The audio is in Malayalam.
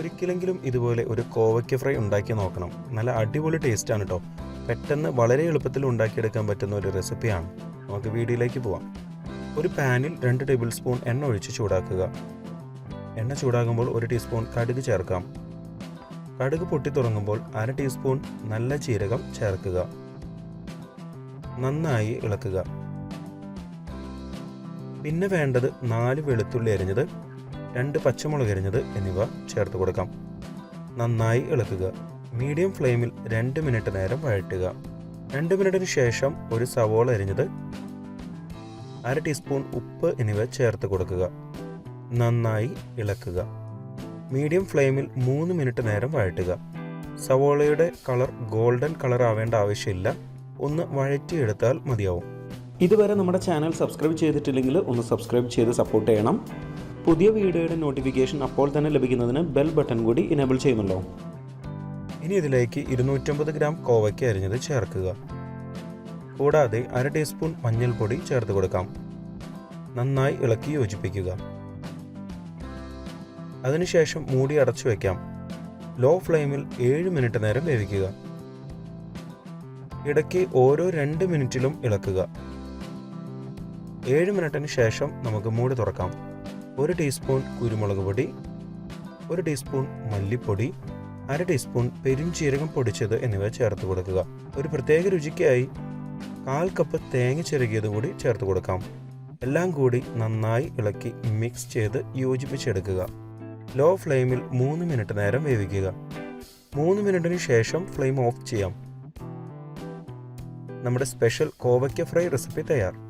ഒരിക്കലെങ്കിലും ഇതുപോലെ ഒരു കോവയ്ക്ക ഫ്രൈ ഉണ്ടാക്കി നോക്കണം. നല്ല അടിപൊളി ടേസ്റ്റാണ് കേട്ടോ പെട്ടെന്ന് വളരെ എളുപ്പത്തിൽ ഉണ്ടാക്കിയെടുക്കാൻ പറ്റുന്ന ഒരു റെസിപ്പിയാണ് നമുക്ക് വീഡിയോയിലേക്ക് പോവാം. ഒരു പാനിൽ രണ്ട് ടേബിൾ സ്പൂൺ എണ്ണ ഒഴിച്ച് ചൂടാക്കുക. എണ്ണ ചൂടാകുമ്പോൾ ഒരു ടീസ്പൂൺ കടുക് ചേർക്കാം. കടുക് പൊട്ടി തുടങ്ങുമ്പോൾ അര ടീസ്പൂൺ നല്ല ജീരകം ചേർക്കുക. നന്നായി ഇളക്കുക. പിന്നെ വേണ്ടത് നാല് വെളുത്തുള്ളി അരിഞ്ഞത് രണ്ട് പച്ചമുളക് അരിഞ്ഞത് എന്നിവ ചേർത്ത് കൊടുക്കാം. നന്നായി ഇളക്കുക. മീഡിയം ഫ്ലെയിമിൽ രണ്ട് മിനിറ്റ് നേരം വഴറ്റുക. രണ്ട് മിനിറ്റിന് ശേഷം ഒരു സവോള അരിഞ്ഞത് അര ടീസ്പൂൺ ഉപ്പ് എന്നിവ ചേർത്ത് കൊടുക്കുക. നന്നായി ഇളക്കുക. മീഡിയം ഫ്ലെയിമിൽ മൂന്ന് മിനിറ്റ് നേരം വഴറ്റുക. സവോളയുടെ കളർ ഗോൾഡൻ കളർ ആവേണ്ട ആവശ്യമില്ല. ഒന്ന് വഴറ്റിയെടുത്താൽ മതിയാവും. ഇതുവരെ നമ്മുടെ ചാനൽ സബ്സ്ക്രൈബ് ചെയ്തിട്ടില്ലെങ്കിൽ ഒന്ന് സബ്സ്ക്രൈബ് ചെയ്ത് സപ്പോർട്ട് ചെയ്യണം. പുതിയ വീഡിയോയുടെ നോട്ടിഫിക്കേഷൻ അപ്പോൾ തന്നെ ലഭിക്കുന്നതിന് ബെൽ ബട്ടൺ കൂടി ഇനേബിൾ ചെയ്യുന്നുണ്ടോ ഇനി ഇതിലേക്ക് ഇരുന്നൂറ്റമ്പത് ഗ്രാം കോവയ്ക്ക് അരിഞ്ഞത് ചേർക്കുക. കൂടാതെ അര ടീസ്പൂൺ മഞ്ഞൾപ്പൊടി ചേർത്ത് കൊടുക്കാം. നന്നായി ഇളക്കി യോജിപ്പിക്കുക. അതിനുശേഷം മൂടി അടച്ചു വയ്ക്കാം ലോ ഫ്ലെയിമിൽ ഏഴ് മിനിറ്റ് നേരം വേവിക്കുക. ഇടയ്ക്ക് ഓരോ രണ്ട് മിനിറ്റിലും ഇളക്കുക. ഏഴ് മിനിറ്റിന് ശേഷം നമുക്ക് മൂടി തുറക്കാം. ഒരു ടീസ്പൂൺ കുരുമുളക് പൊടി ഒരു ടീസ്പൂൺ മല്ലിപ്പൊടി അര ടീസ്പൂൺ പെരുംജീരകം പൊടിച്ചത് എന്നിവ ചേർത്ത് കൊടുക്കുക. ഒരു പ്രത്യേക രുചിക്കായി കാൽ കപ്പ് തേങ്ങ ചിരകിയത് കൂടി ചേർത്ത് കൊടുക്കാം. എല്ലാം കൂടി നന്നായി ഇളക്കി മിക്സ് ചെയ്ത് യോജിപ്പിച്ചെടുക്കുക. ലോ ഫ്ലെയിമിൽ മൂന്ന് മിനിറ്റ് നേരം വേവിക്കുക. മൂന്ന് മിനിറ്റിന് ശേഷം ഫ്ലെയിം ഓഫ് ചെയ്യാം. നമ്മുടെ സ്പെഷ്യൽ കോവയ്ക്ക ഫ്രൈ റെസിപ്പി തയ്യാർ.